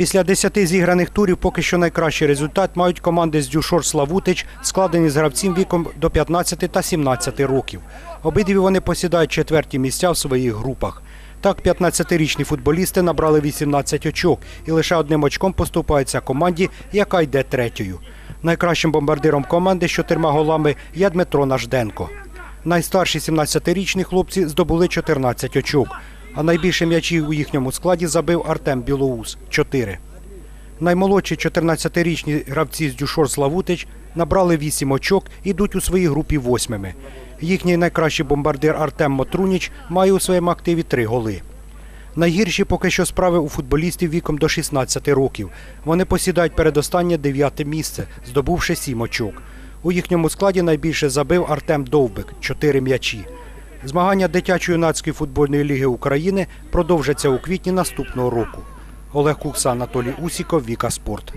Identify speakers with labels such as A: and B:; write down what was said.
A: Після 10 зіграних турів поки що найкращий результат мають команди з Дюшор Славутич, складені з гравців віком до 15 та 17 років. Обидві вони посідають четверті місця в своїх групах. Так, 15-річні футболісти набрали 18 очок і лише одним очком поступаються команді, яка йде третьою. Найкращим бомбардиром команди з чотирма голами є Дмитро Нажденко. Найстарші 17-річні хлопці здобули 14 очок, а найбільше м'ячів у їхньому складі забив Артем Білоус 4. Наймолодші 14-річні гравці з Дюшор Славутич набрали 8 очок і йдуть у своїй групі восьмими. Їхній найкращий бомбардир Артем Мотруніч має у своєму активі 3 голи. Найгірші поки що справи у футболістів віком до 16 років. Вони посідають передостаннє дев'яте місце, здобувши 7 очок. У їхньому складі найбільше забив Артем Довбик 4 м'ячі. Змагання дитячо-юнацької футбольної ліги України продовжаться у квітні наступного року. Олег Кукса, Анатолій Усіков, Віка Спорт.